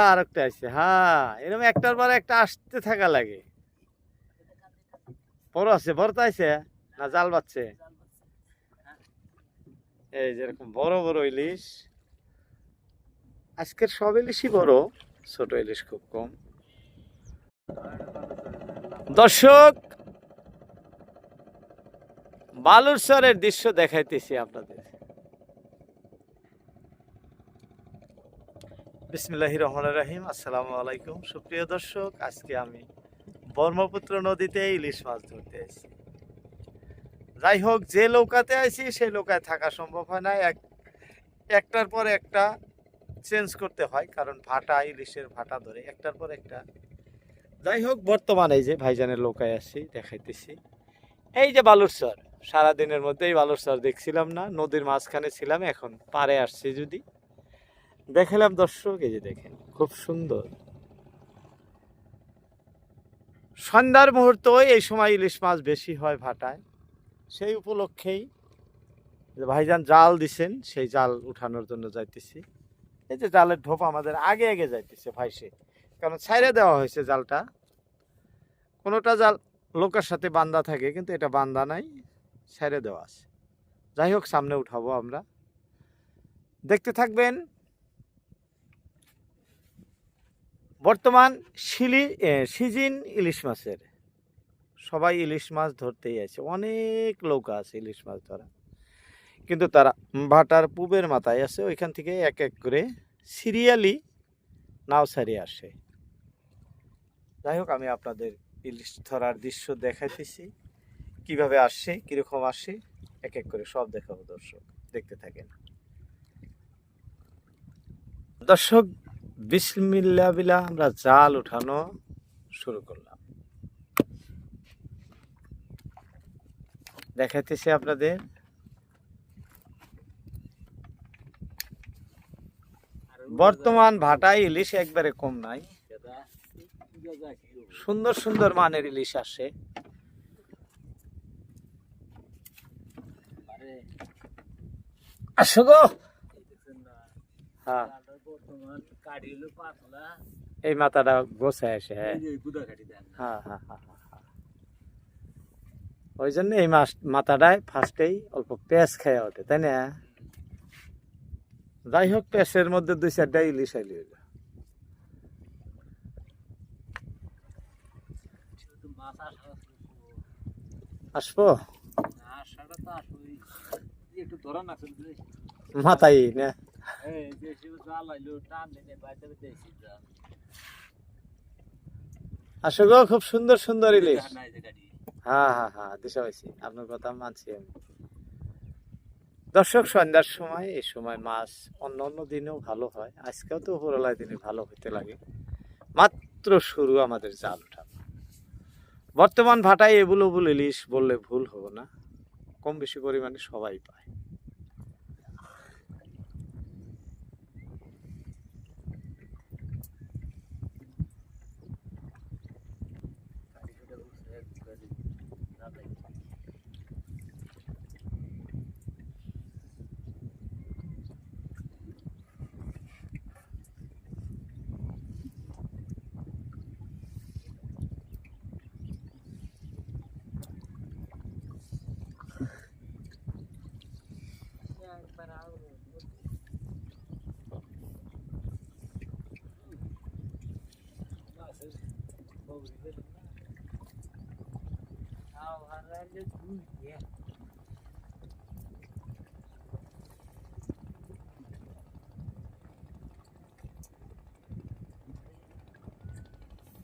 আর একটা আছে হ্যাঁ এরকম একটার পর একটা আসতে থাকা লাগে। বড় আছে বড় আছে, না জাল বাচ্ছে এই যেরকম বড় বড় ইলিশ। আজকের সব ইলিশই বড়, ছোট ইলিশ খুব কম। দর্শক বালুরচরের দৃশ্য দেখাইতেছি আপনাদের। বিসমিল্লাহ রহমান রাহিম। আসসালামু আলাইকুম। সুপ্রিয় দর্শক, আজকে আমি ব্রহ্মপুত্র নদীতে ইলিশ মাছ ধরতে আসছি যাই হোক, যে নৌকাতে আছি সেই নৌকায় থাকা সম্ভব হয় না। এক, একটার পর একটা চেঞ্জ করতে হয়, কারণ ভাটা, ইলিশের ভাটা ধরে একটার পর একটা। যাই হোক, বর্তমানে এই যে ভাইজানের নৌকায় আসছি, দেখাইতেছি। এই যে বালুরচর সারাদিনের মধ্যে মধ্যেই বালুরচর দেখছিলাম না, নদীর মাঝখানে ছিলাম, এখন পারে আসছি যদি। দেখালাম দর্শক, এই যে দেখেন, খুব সুন্দর। সন্ধ্যার মুহূর্ত এই সময় ইলিশ মাছ বেশি হয় ভাটায়। সেই উপলক্ষেই ভাইজান জাল দিছেন, সেই জাল উঠানোর জন্য যাইতেছি। এই যে জালের ঢোপ আমাদের আগে আগে যাইতেছে ভাইসে কারণ ছাইরে দেওয়া হয়েছে জালটা। কোনোটা জাল লোকের সাথে বান্দা থাকে, কিন্তু এটা বান্দা নাই ছেড়ে দেওয়া আছে। যাই হোক, সামনে উঠাবো আমরা। দেখতে থাকবেন বর্তমান শিলি সিজিন ইলিশ মাছের। সবাই ইলিশ মাছ ধরতেই আছে। অনেক নৌকা আছে ইলিশ মাছ ধরা কিন্তু তারা ভাটার পূবের মাথায় আছে। ওইখান থেকে এক এক করে সিরিয়ালি নাও ছাড়িয়ে আসে। যাই হোক, আমি আপনাদের ইলিশ ধরার দৃশ্য দেখাইতেছি। কীভাবে আসছে কীরকম আসে, এক এক করে সব দেখাবো দর্শক। দেখতে থাকেন। দর্শক বিসমিল্লা বিলা, আমরা জাল উঠানো শুরু করলাম। দেখাইতেছি আপনাদের। বর্তমান ভাটায় ইলিশ একবারে কম নাই। সুন্দর সুন্দর মানের ইলিশ আসে। আসো গো। হ্যাঁ। এই মাথাটা গোছায় আসে হ্যাঁ। হ্যাঁ হ্যাঁ হ্যাঁ। ওই জন্য এই মাস মাথাটায় ফার্স্টেই অল্প পেঁয়াজ খেয়ে ওঠে তাই না? যাই হোক পেঁয়াজের মধ্যে দুই চারটা ইলিশ আইলি। হইল আসব মাথায় না? এই যে জাল আইলো টান দিনে বাইতে দেখছি যা। আসো খুব সুন্দর সুন্দর ইলিশ। হ্যাঁ হ্যাঁ হ্যাঁ দিশা পাইছি আপনার কথা মানছি আমি। দর্শক সন্ধ্যার সময় এই সময় মাছ অন্য অন্য দিনেও ভালো হয়। আজকেও তো উপরলায় দিনে ভালো হইতে লাগে। মাত্র শুরু আমাদের জাল উঠানো বর্তমান ভাটায় এবুলো বুল ইলিশ বললে ভুল হব না। কম বেশি পরিমাণে সবাই পায়।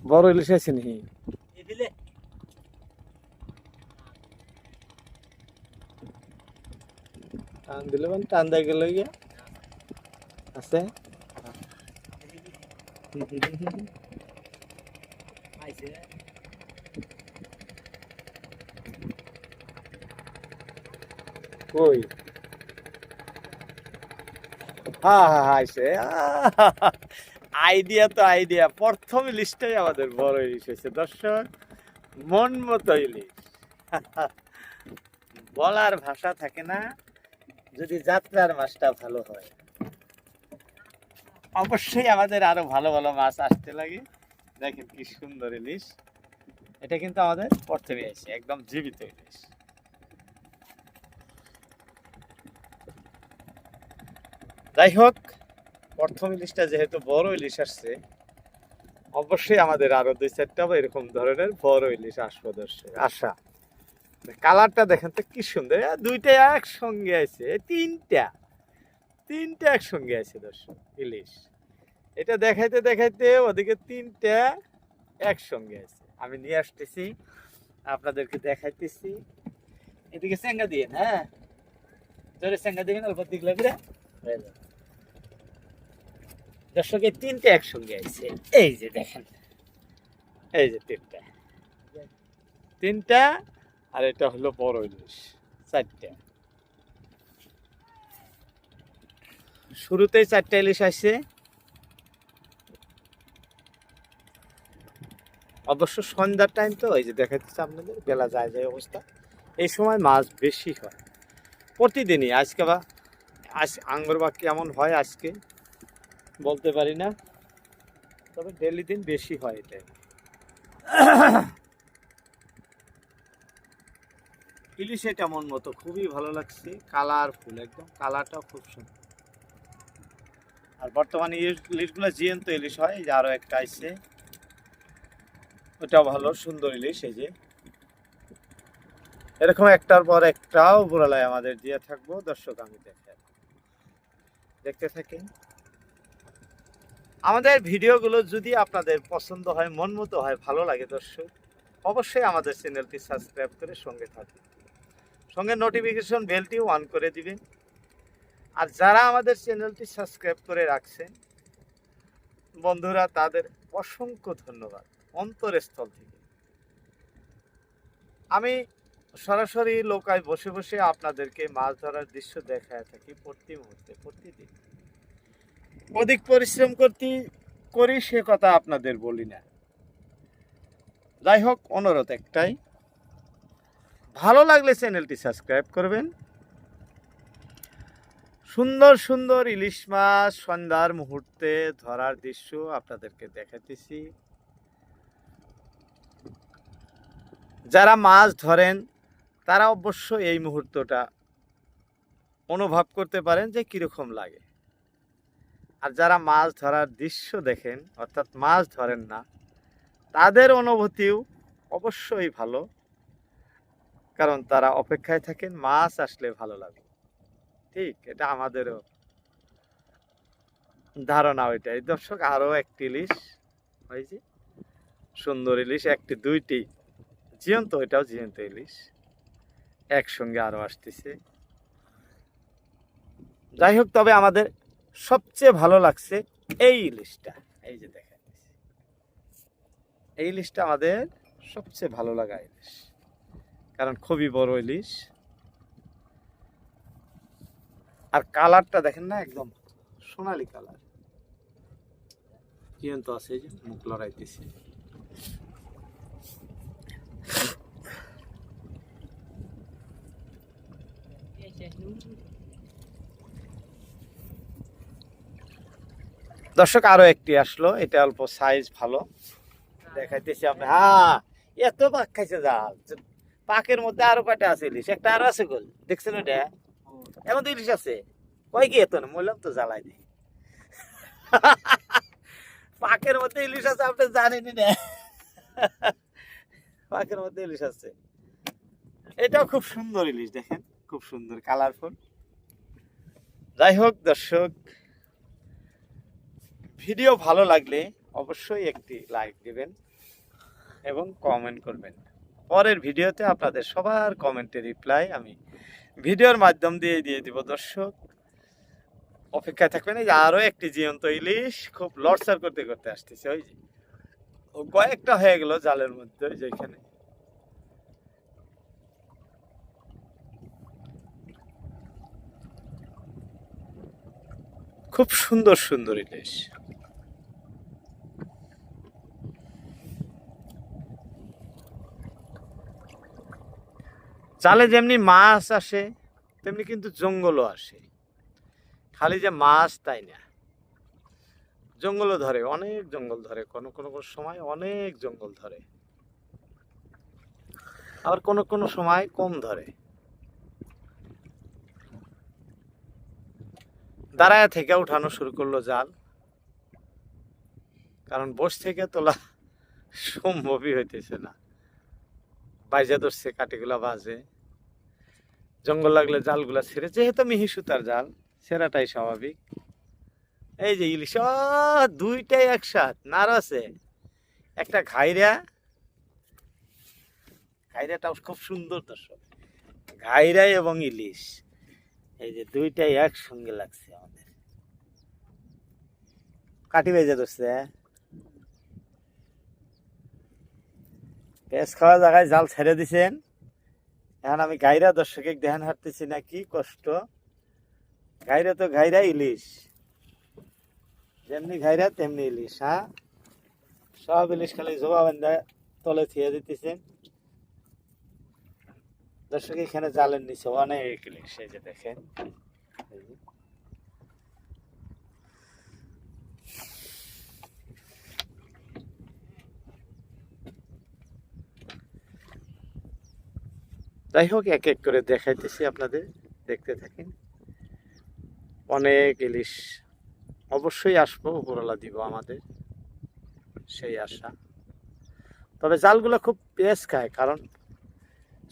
বড় ইলিশ আছে নাকি? টান দিলে মানে টান দেয় গেল গিয়া। আছে? আইছে কই? হ্যাঁ হ্যাঁ আইসে আইডিয়া তো আইডিয়া। প্রথম ইলিশটাই আমাদের বড় ইলিশ হয়েছে। দর্শক, মন মতো ইলিশ। বলার ভাষা থাকে না। যদি যাত্রার মাছটা ভালো হয়। অবশ্যই আমাদের আরও ভালো ভালো মাছ আসতে লাগে। দেখেন কি সুন্দর ইলিশ। এটা কিন্তু আমাদের প্রথমে আছে একদম জীবিত ইলিশ। যাই হোক প্রথম ইলিশটা যেহেতু বড় ইলিশ আসছে, অবশ্যই আমাদের আরও দুই চারটা বা এরকম ধরনের বড় ইলিশ আসব দর্শক, আশা। কালারটা দেখেন তো কি সুন্দর দুইটা একসঙ্গে আছে তিনটা তিনটা একসঙ্গে আছে দর্শক ইলিশ। এটা দেখাইতে দেখাইতে ওদিকে তিনটা একসঙ্গে আছে। আমি নিয়ে আসতেছি, আপনাদেরকে দেখাইতেছি। এদিকে চেঙ্গা দিয়ে হ্যাঁ? জোরে চেঙ্গা দিবেন, অল্প দিক লাগবে। দর্শক তিনটে একসঙ্গে আছে এই যে দেখেন। এই যে তিনটা। তিনটা, আর এটা হলো বড় ইলিশ, চারটা। শুরুতেই চারটা ইলিশ আসছে। অবশ্য সন্ধ্যার টাইম তো, এই যে দেখাচ্ছি আপনাদের, বেলা যায় যায় অবস্থা। এই সময় মাছ বেশি হয়। প্রতিদিনই, আজকে বা আজ আঙ্গুর বা কেমন হয় আজকে? বলতে পারি না। তবে ডেলি দিন বেশি হয় এটাই ইলিশ এটা মন মতো খুবই ভালো লাগছে। কালারফুল, একদম কালারটাও খুব সুন্দর আর বর্তমানে ইলিশগুলো জিয়ন্ত ইলিশ হয় যে আরও একটা আইছে ওটাও ভালো, সুন্দর ইলিশ এই যে। এরকম একটার পর একটাও বুড়ালায় আমাদের দিয়ে থাকব। দর্শক, আমি দেখে দেখতে থাকেন। আমাদের ভিডিওগুলো যদি আপনাদের পছন্দ হয় মন মতো হয়, ভালো লাগে দর্শক, অবশ্যই আমাদের চ্যানেলটি সাবস্ক্রাইব করে সঙ্গে থাকবেন সঙ্গে নোটিফিকেশন বেলটিও অন করে দিবেন। আর যারা আমাদের চ্যানেলটি সাবস্ক্রাইব করে রাখছেন, বন্ধুরা তাদের অসংখ্য ধন্যবাদ অন্তরস্থল থেকে। আমি সরাসরি লোকায় বসে বসে আপনাদেরকে মাছ ধরার দৃশ্য দেখায় থাকি প্রতি মুহূর্তে, প্রতিদিন। অধিক পরিশ্রম করতে করি, সে কথা আপনাদের বলি না। যাই হোক, অনুরোধ একটাই। ভালো লাগলে চ্যানেলটি সাবস্ক্রাইব করবেন। সুন্দর সুন্দর ইলিশ মাছ সন্ধ্যার মুহূর্তে ধরার দৃশ্য আপনাদেরকে দেখাতেছি যারা মাছ ধরেন, তারা অবশ্য এই মুহূর্তটা অনুভব করতে পারেন যে কীরকম লাগে। আর যারা মাছ ধরার দৃশ্য দেখেন, অর্থাৎ মাছ ধরেন না, তাদের অনুভূতিও অবশ্যই ভালো। কারণ তারা অপেক্ষায় থাকেন, মাছ আসলে ভালো লাগে। ঠিক, এটা আমাদেরও ধারণা ওইটাই। দর্শক, আরও একটি ইলিশ হয়েছে। সুন্দর ইলিশ, একটি, দুইটি। জিয়ন্ত ওইটাও জিয়ন্ত ইলিশ। একসঙ্গে আরও আসতেছে। যাই হোক, তবে আমাদের সবচেয়ে ভালো লাগছে এই ইলিশটা এই যে দেখা এই ইলিশটা আমাদের সবচেয়ে ভালো লাগা ইলিশ কারণ খুবই বড় ইলিশ আর কালারটা দেখেন না, একদম সোনালি কালার জীবন্ত আছে যে? মুখ লড়াইতেছে। দর্শক, আরও একটি আসলো। এটা অল্প সাইজ ভালো। দেখাইতেছি আপনি হ্যাঁ এত পাক খাইছে জাল পাকের মধ্যে আরও কয়টা আছে ইলিশ? একটা আরও আছে গোল। দেখছেন ওটা এমন তো ইলিশ আছে। কয় কি এত না? বললাম তো জ্বালাই দিই। পাকের মধ্যে ইলিশ আছে, আপনি জানেনই না। পাকের মধ্যে ইলিশ আছে। এটাও খুব সুন্দর ইলিশ, দেখেন। খুব সুন্দর কালারফুল যাই হোক দর্শক ভিডিও ভালো লাগলে অবশ্যই একটি লাইক দিবেন এবং কমেন্ট করবেন। পরের ভিডিওতে আপনাদের সবার কমেন্টের রিপ্লাই আমি ভিডিওর মাধ্যম দিয়ে দিয়ে দিব। দর্শক, অপেক্ষায় থাকবেন। এই যে আরও একটি জীবন্ত ইলিশ খুব লড়সার করতে করতে আসতেছে। ওই যে, ও কয়েকটা হয়ে গেল জালের মধ্যে, ওই যে এখানে। খুব সুন্দর সুন্দর ইলিশ। জালে যেমনি মাছ আসে, তেমনি কিন্তু জঙ্গলও আসে। খালি যে মাছ তাই না। জঙ্গলও ধরে, অনেক জঙ্গল ধরে, কোনো কোনো কোনো সময় অনেক জঙ্গল ধরে। আবার কোনো কোনো সময় কম ধরে। দাঁড়ায় থেকে উঠানো শুরু করল জাল। কারণ বস থেকে তোলা সম্ভবই হইতেছে না। বাইজা ধরছে, কাটিগুলা বাজে। জঙ্গল লাগলে জালগুলা ছেড়ে, যেহেতু মিহি সুতার জাল, সেরাটাই স্বাভাবিক। এই যে ইলিশ দুইটাই একসাথ আছে। একটা ঘাইরা ঘাইরাটাও খুব সুন্দর দর্শক ঘাইরা এবং ইলিশ, এই যে দুইটাই একসঙ্গে লাগছে আমাদের। কাটি বেজে ধরছে পেঁচ খাওয়া জায়গায় জাল ছেড়ে দিছেন। এখন আমি গাইরা দর্শকে ধ্যান হারতেছি না, কি কষ্ট? গাইরা তো গাইরা ইলিশ। যেমনি ঘাইরা তেমনি ইলিশ হ্যাঁ? সব ইলিশ খালি জোবা বান্ধা তলে থিয়ে দিতেছেন। দর্শক এখানে জালের নিচে অনেক ইলিশ, এই যে দেখেন। যাই হোক, এক এক করে দেখাইতেছি আপনাদের, দেখতে থাকেন। অনেক ইলিশ, অবশ্যই আসব, উপরওয়ালা দিব আমাদের, সেই আশা। তবে জালগুলো খুব পেঁচ খায় কারণ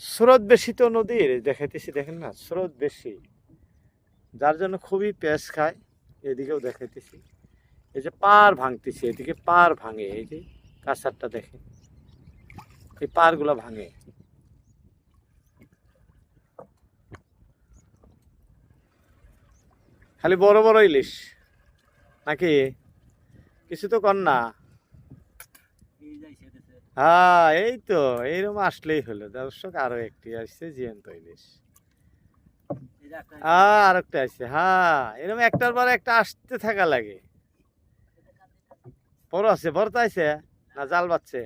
স্রোত বেশি তো নদীর দেখাইতেছি, দেখেন না, স্রোত বেশি। যার জন্য খুবই পেঁচ খায় এদিকেও দেখাইতেছি। এই যে পার ভাঙতেছি, এদিকে পার ভাঙে, এই যে কাছারটা দেখেন, এই পারগুলো ভাঙে। খালি বড় বড় ইলিশ। নাকি? কিছু তো কর না। হ্যাঁ এই তো এইরকম আসলেই হলো। দর্শক আরও একটি আসছে জিয়ন্ত ইলিশ। এই যে একটা আহ, আর একটা আসছে। হ্যাঁ এরকম একটার পর একটা আসতে থাকা লাগে। বড় আছে বড় আছে। না জাল বাচ্ছে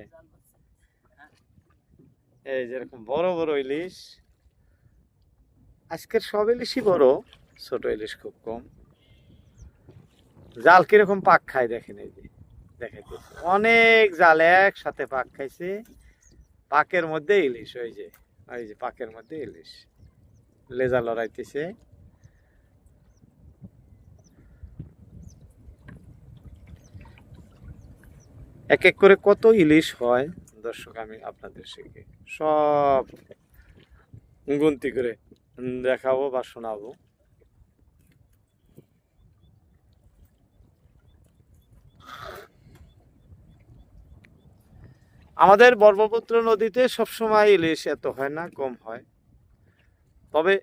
এই যেরকম বড় বড় ইলিশ। আজকের সব ইলিশই বড়। ছোট ইলিশ খুব কম। জাল কীরকম পাক খায় দেখেন এই যে, দেখাইতেছি। অনেক জাল একসাথে পাক খাইছে। পাকের মধ্যে ইলিশ, ওই যে ওই যে পাকের মধ্যে ইলিশ। লেজা লড়াইতেছে। এক এক করে কত ইলিশ হয়? দর্শক, আমি আপনাদের শিখে সব গুনতি করে দেখাবো বা শোনাবো। আমাদের ব্রহ্মপুত্র নদীতে সবসময় ইলিশ এত হয় না কম হয়। তবে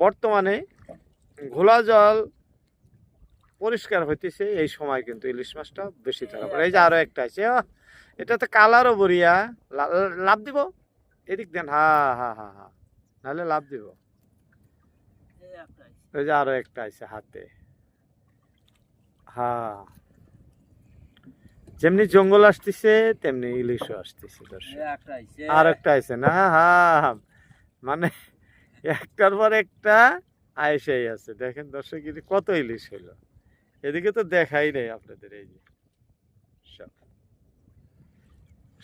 বর্তমানে ঘোলা জল পরিষ্কার হইতেছে এই সময় কিন্তু ইলিশ মাছটা বেশি ধরা পড়ে। এই যে আরও একটা আছে আহ, এটা তো কালারও লা- লাভ দিব? এদিক দেন হা হা হা হা। নাহলে লাভ দিব। ওই যে আরও একটা আছে হাতে। হা। যেমনি জঙ্গল আসতেছে তেমনি ইলিশও আসতেছে দর্শক। একটা আইছে। আর একটা আছে না? হ্যাঁ মানে একটার পর একটা আইসাই আছে। দেখেন দর্শক কত ইলিশ হলো এদিকে তো দেখাই নেই আপনাদের এই যে। সব।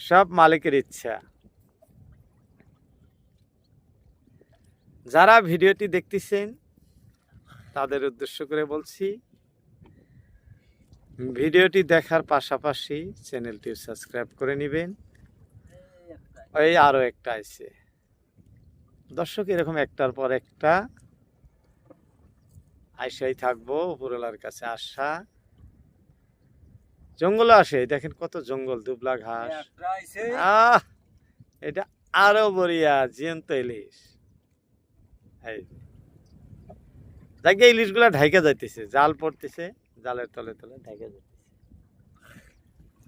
সব মালিকের ইচ্ছা। যারা ভিডিওটি দেখতেছেন তাদের উদ্দেশ্য করে বলছি ভিডিওটি দেখার পাশাপাশি চ্যানেলটি সাবস্ক্রাইব করে নেবেন। এই একটা আইছে। এই আরও একটা আছে। দর্শক এরকম একটার পর একটা আইসাই থাকব উপরওয়ালার কাছে আসা। জঙ্গলে আসে দেখেন কত জঙ্গল দুবলা ঘাস। আহ এটা আরও বড়িয়া জিয়ন্ত ইলিশ। এই গুলা ঢাইকা যাইতেছে জাল পড়তেছে। জালের তলে তলে ঢেকে যেতেছে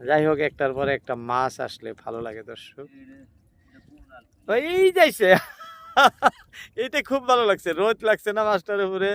যাই হোক, একটার পরে একটা মাছ আসলে ভালো লাগে দর্শক। এই যাইছে এটা খুব ভালো লাগছে। রোদ লাগছে না মাছটার উপরে?